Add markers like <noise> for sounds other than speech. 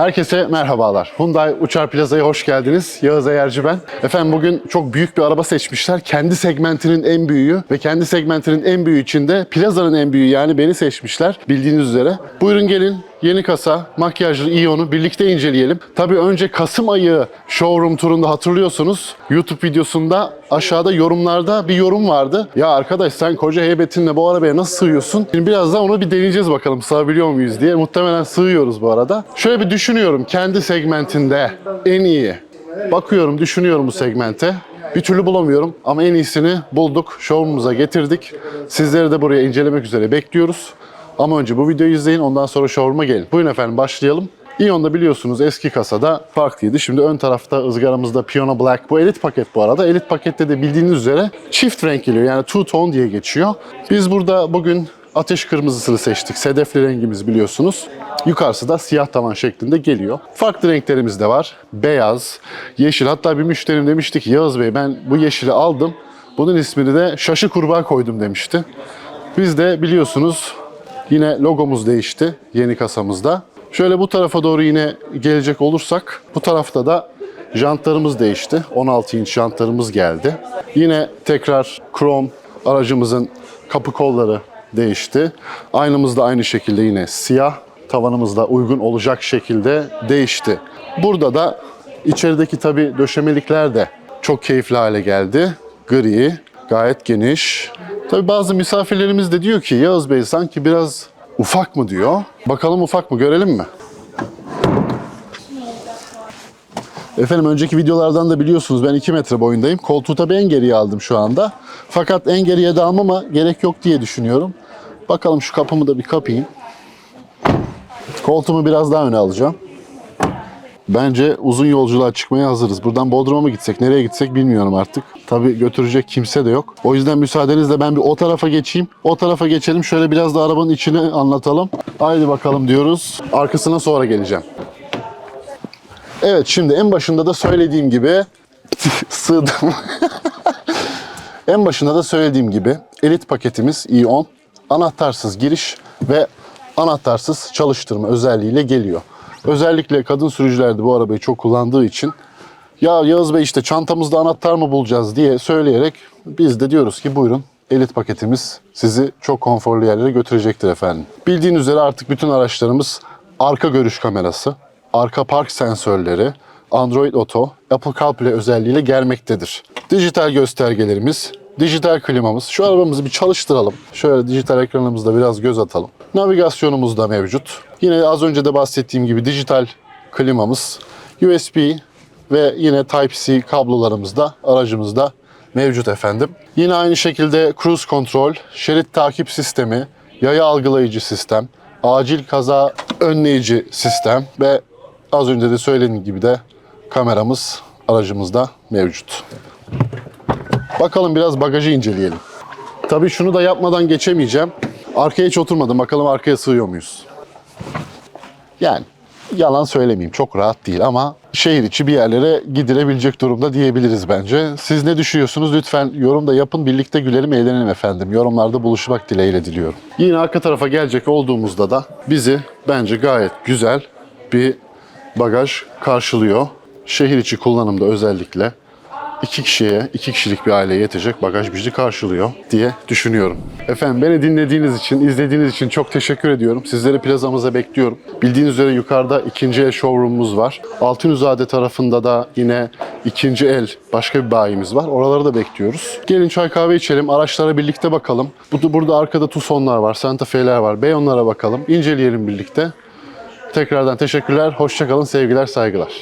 Herkese merhabalar. Hyundai Uçar Plaza'ya hoş geldiniz. Yağız Ayarcı ben. Efendim bugün çok büyük bir araba seçmişler. Kendi segmentinin en büyüğü ve kendi segmentinin en büyüğü içinde Plaza'nın en büyüğü yani beni seçmişler bildiğiniz üzere. Buyurun gelin yeni kasa makyajlı Ion'u birlikte inceleyelim. Tabii önce Kasım ayı showroom turunda hatırlıyorsunuz. YouTube videosunda aşağıda yorumlarda bir yorum vardı. Ya arkadaş sen koca heybetinle bu arabaya nasıl sığıyorsun? Şimdi biraz da onu bir deneyeceğiz bakalım sığabiliyor muyuz diye. Muhtemelen sığıyoruz bu arada. Şöyle bir düşünüyorum kendi segmentinde en iyi. Bakıyorum düşünüyorum bu segmente. Bir türlü bulamıyorum ama en iyisini bulduk. Showroom'umuza getirdik. Sizleri de buraya incelemek üzere bekliyoruz. Ama önce bu videoyu izleyin ondan sonra showroom'a gelin. Buyurun efendim başlayalım. Ion'da biliyorsunuz eski kasada farklıydı. Şimdi ön tarafta ızgaramızda Piano Black. Bu elit paket bu arada. Elit pakette de bildiğiniz üzere çift renk geliyor. Yani two tone diye geçiyor. Biz burada bugün ateş kırmızısını seçtik. Sedefli rengimiz biliyorsunuz. Yukarısı da siyah tavan şeklinde geliyor. Farklı renklerimiz de var. Beyaz, yeşil. Hatta bir müşterim demişti ki Yağız Bey ben bu yeşili aldım. Bunun ismini de şaşı kurbağa koydum demişti. Biz de biliyorsunuz Yine logomuz değişti yeni kasamızda. Şöyle bu tarafa doğru yine gelecek olursak bu tarafta da jantlarımız değişti. 16 inç jantlarımız geldi. Yine tekrar krom aracımızın kapı kolları değişti. Aynamız da aynı şekilde yine siyah. Tavanımız da uygun olacak şekilde değişti. Burada da içerideki tabi döşemelikler de çok keyifli hale geldi. Gri, gayet geniş. Tabi bazı misafirlerimiz de diyor ki Yağız Bey sanki biraz ufak mı diyor. Bakalım ufak mı görelim mi? Efendim önceki videolardan da biliyorsunuz ben 2 metre boyundayım. Koltuğu tabii en geriye aldım şu anda. Fakat en geriye de almama gerek yok diye düşünüyorum. Bakalım şu kapımı da bir kapayım. Koltuğumu biraz daha öne alacağım. Bence uzun yolculuğa çıkmaya hazırız. Buradan Bodrum'a mı gitsek, nereye gitsek bilmiyorum artık. Tabii götürecek kimse de yok. O yüzden müsaadenizle ben bir o tarafa geçeyim. O tarafa geçelim. Şöyle biraz da arabanın içini anlatalım. Haydi bakalım diyoruz. Arkasına sonra geleceğim. Evet şimdi en başında da söylediğim gibi <laughs> sığdım. <laughs> en başında da söylediğim gibi elit paketimiz i10 anahtarsız giriş ve anahtarsız çalıştırma özelliğiyle geliyor. Özellikle kadın sürücüler de bu arabayı çok kullandığı için ya Yağız Bey işte çantamızda anahtar mı bulacağız diye söyleyerek biz de diyoruz ki buyurun elit paketimiz sizi çok konforlu yerlere götürecektir efendim. Bildiğiniz üzere artık bütün araçlarımız arka görüş kamerası, arka park sensörleri, Android Auto, Apple CarPlay özelliğiyle gelmektedir. Dijital göstergelerimiz, dijital klimamız. Şu arabamızı bir çalıştıralım. Şöyle dijital ekranımızda biraz göz atalım. Navigasyonumuz da mevcut. Yine az önce de bahsettiğim gibi dijital klimamız, USB ve yine Type-C kablolarımız da aracımızda mevcut efendim. Yine aynı şekilde cruise control, şerit takip sistemi, yaya algılayıcı sistem, acil kaza önleyici sistem ve az önce de söylediğim gibi de kameramız aracımızda mevcut. Bakalım biraz bagajı inceleyelim. Tabii şunu da yapmadan geçemeyeceğim. Arkaya hiç oturmadım. Bakalım arkaya sığıyor muyuz? Yani yalan söylemeyeyim çok rahat değil ama şehir içi bir yerlere gidilebilecek durumda diyebiliriz bence. Siz ne düşünüyorsunuz? Lütfen yorumda yapın. Birlikte gülelim, eğlenelim efendim. Yorumlarda buluşmak dileğiyle diliyorum. Yine arka tarafa gelecek olduğumuzda da bizi bence gayet güzel bir bagaj karşılıyor. Şehir içi kullanımda özellikle iki kişiye, iki kişilik bir aileye yetecek bagaj bizi karşılıyor diye düşünüyorum. Efendim beni dinlediğiniz için, izlediğiniz için çok teşekkür ediyorum. Sizleri plazamıza bekliyorum. Bildiğiniz üzere yukarıda ikinci el showroom'umuz var. Altınüzade tarafında da yine ikinci el başka bir bayimiz var. Oraları da bekliyoruz. Gelin çay kahve içelim, araçlara birlikte bakalım. Bu- Burada arkada Tucson'lar var, Santa Fe'ler var. Beyonlara bakalım, inceleyelim birlikte. Tekrardan teşekkürler, hoşçakalın, sevgiler, saygılar.